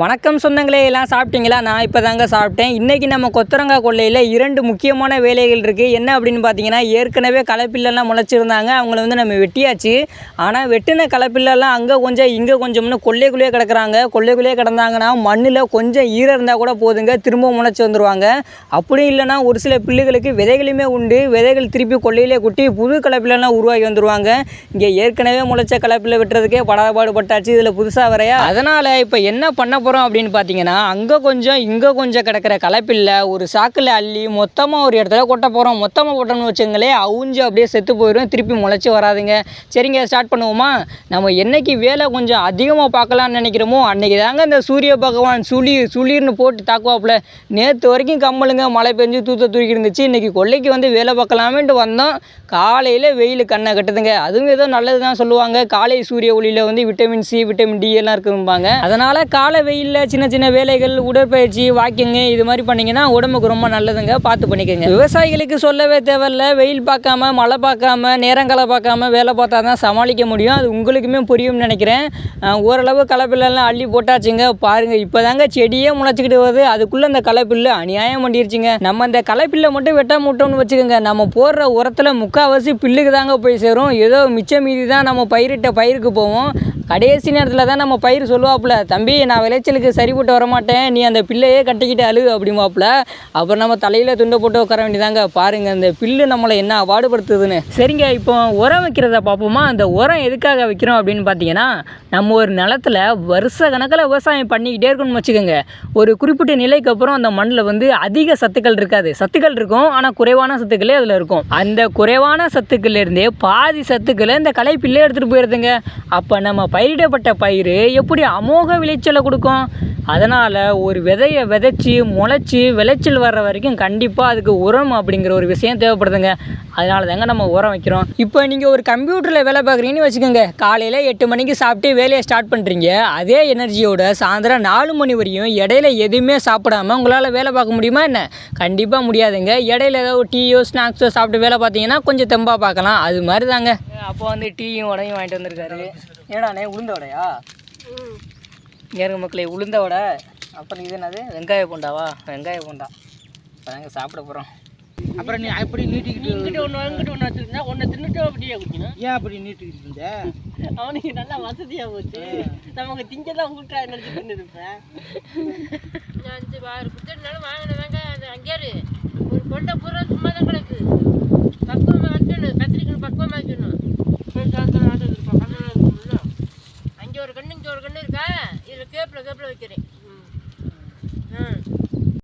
வணக்கம் சொந்தங்களே எல்லாம் சாப்பிட்டீங்களா? நான் இப்போ தாங்க சாப்பிட்டேன். இன்றைக்கி நம்ம கொத்தரங்காய் கொள்ளையில் இரண்டு முக்கியமான வேலைகள் இருக்குது என்ன அப்படின்னு பார்த்தீங்கன்னா ஏற்கனவே களைப்பில்லாம் முளைச்சிருந்தாங்க. அவங்கள வந்து நம்ம வெட்டியாச்சு. ஆனால் வெட்டின களைப்பில்லாம் அங்கே கொஞ்சம் இங்கே கொஞ்சம்னு கொள்ளைக்குள்ளேயே கிடக்குறாங்க. கொள்ளைக்குள்ளேயே கிடந்தாங்கன்னா மண்ணில் கொஞ்சம் ஈரம் இருந்தால் கூட போதுங்க. திரும்ப முளைச்சி வந்துடுவாங்க அப்படியும் இல்லைன்னா ஒரு சில பில்லுகளுக்கு விதைகளுமே உண்டு. விதைகள் திருப்பி கொள்ளையிலே குட்டி புது களைப்பில்லாம் உருவாகி வந்துடுவாங்க இங்கே ஏற்கனவே முளைச்ச களைப்பில் வெட்டுறதுக்கே படாபாடு பட்டாச்சு இதில் புதுசாக வரையா? அதனால் இப்போ என்ன பண்ண போகிறோம் அப்படின்னு பார்த்தீங்கன்னா அங்கே கொஞ்சம் இங்கே கொஞ்சம் கிடக்கிற கலப்பில்ல ஒரு சாக்கில் அள்ளி மொத்தமாக ஒரு இடத்துல கொட்ட போகிறோம் மொத்தமாக போட்டோம்னு வச்சுங்களே அவுஞ்சு அப்படியே செத்து போயிடும் திருப்பி முளைச்சி வராதுங்க. சரிங்க ஸ்டார்ட் பண்ணுவோமா? நம்ம என்னைக்கு வேலை கொஞ்சம் அதிகமாக பார்க்கலாம்னு நினைக்கிறோமோ அன்றைக்கி தாங்க இந்த சூரிய பகவான் சுளி சுளிர்னு போட்டு தாக்குவாப்புல. நேற்று வரைக்கும் கம்மலுங்க மழை பெஞ்சு தூத்த தூக்கி இருந்துச்சு. இன்றைக்கி கொல்லைக்கு வந்து வேலை பார்க்கலாமேன்ட்டு வந்தோம். காலையில் வெயில் கண்ணை கட்டுதுங்க. அதுவும் ஏதோ நல்லது தான் சொல்லுவாங்க. காலை சூரிய ஒளியில் வந்து விட்டமின் சி விட்டமின் டி எல்லாம் இருக்கும்பாங்க. அதனால் காலை வெயிலில் சின்ன சின்ன வேலைகள் உடற்பயிற்சி வாக்கிங்கு இது மாதிரி பண்ணிங்கன்னா உடம்புக்கு ரொம்ப நல்லதுங்க. பார்த்து பண்ணிக்கோங்க. விவசாயிகளுக்கு சொல்லவே தேவையில்ல. வெயில் பார்க்காம மழை பார்க்காம நேரங்களை பார்க்காம வேலை பார்த்தா தான் சமாளிக்க முடியும். அது உங்களுக்குமே புரியும்னு நினைக்கிறேன். ஓரளவு களைப்பில்லாம் அள்ளி போட்டாச்சுங்க. பாருங்கள் இப்போ தாங்க செடியே முளைச்சிக்கிட்டு வருது. அதுக்குள்ளே அந்த களைப்பில்லு அநியாயம் பண்ணிருச்சுங்க. நம்ம இந்த களைப்பில்லை மட்டும் வெட்ட முட்டோம்னு வச்சுக்கோங்க. நம்ம போடுற உரத்தில் முக்கால்வாசி பில்லுக்கு தாங்க போய் சேரும். ஏதோ மிச்சம் மீதி தான் நம்ம பயிரிட்ட பயிருக்கு போவோம். கடைசி நேரத்தில் தான் நம்ம பயிர் சொல்லுவாப்புல தம்பி நான் காய்ச்சலுக்கு சரிப்பட்டு வரமாட்டேன். நீ அந்த பில்லையே கட்டிக்கிட்டு அழு அப்படிமாப்புல அப்புறம் நம்ம தலையில் துண்டை போட்டு உட்கார வேண்டியதாங்க. பாருங்கள் அந்த பில்லு நம்மளை என்ன பாடுபடுத்துதுன்னு சரிங்க இப்போ உரம் வைக்கிறத பார்ப்போமா? அந்த உரம் எதுக்காக வைக்கிறோம் அப்படின்னு பார்த்தீங்கன்னா நம்ம ஒரு நிலத்துல வருஷ கணக்கில் விவசாயம் பண்ணிக்கிட்டே இருக்கணும்னு வச்சுக்கோங்க. ஒரு குறிப்பிட்ட நிலைக்கு அப்புறம் அந்த மண்ணில் வந்து அதிக சத்துக்கள் இருக்காது. சத்துக்கள் இருக்கும் ஆனால் குறைவான சத்துக்களே அதில் இருக்கும். அந்த குறைவான சத்துக்கள்லேருந்தே பாதி சத்துக்களை இந்த களைப்பில்லே எடுத்துகிட்டு போயிடுதுங்க அப்போ நம்ம பயிரிடப்பட்ட பயிர் எப்படி அமோக விளைச்சலை கொடுக்கும்? அதனால் ஒரு விதையை விதைச்சி முளைச்சி விளைச்சல் வர்ற வரைக்கும் கண்டிப்பாக அதுக்கு உரம் அப்படிங்கிற ஒரு விஷயம் தேவைப்படுதுங்க. அதனால தாங்க நம்ம உரம் வைக்கிறோம். இப்போ நீங்கள் ஒரு கம்ப்யூட்டரில் வேலை பார்க்குறீங்கன்னு வச்சுக்கோங்க. காலையில் எட்டு மணிக்கு சாப்பிட்டு வேலையை ஸ்டார்ட் பண்ணுறீங்க அதே எனர்ஜியோட சாயந்தரம் நாலு மணி வரையும் இடையில எதுவுமே சாப்பிடாம உங்களால் வேலை பார்க்க முடியுமா என்ன? கண்டிப்பாக முடியாதுங்க. இடையில ஏதோ டீயோ ஸ்நாக்ஸோ சாப்பிட்டு வேலை பார்த்தீங்கன்னா கொஞ்சம் தெம்பாக பார்க்கலாம். அது மாதிரி தாங்க அப்போ வந்து டீயும் உடையும் வாங்கிட்டு வந்திருக்காரு. ஏடாண்ணே உளுந்த வடையா? ஏறுங்க மக்களே உளுந்த வடை. அப்புறம் இது என்னது? வெங்காய பூண்டாவா? வெங்காய பூண்டா. இப்போ தாங்க சாப்பிட போகிறோம் அப்புறம் நீ அப்படி நீட்டிக்கிட்டு இங்கிட்ட ஒன்று அங்கிட்ட ஒன்று வச்சிருந்தா ஒன்றை தின்னுட்டு அப்படியே குடிக்கணும். ஏன் அப்படி நீட்டிக்கிட்டு இருந்த? அவனுக்கு நல்லா வசதியாக போச்சு. நமக்கு திங்கெல்லாம் கூட்டா நினச்சி தின்னு இருப்பேன் அஞ்சு ஆறு குத்தடினாலும் வாங்கின வெங்காயம் அது அங்கே இரு. ஒரு கொண்டை பூரா சும்மா தான் கிடக்கு. ஒரு கண்ணு இங்கே ஒரு கண்ணு இருக்கா? இதில் கேப்பில் கேப்பில் வைக்கிறேன். ம்.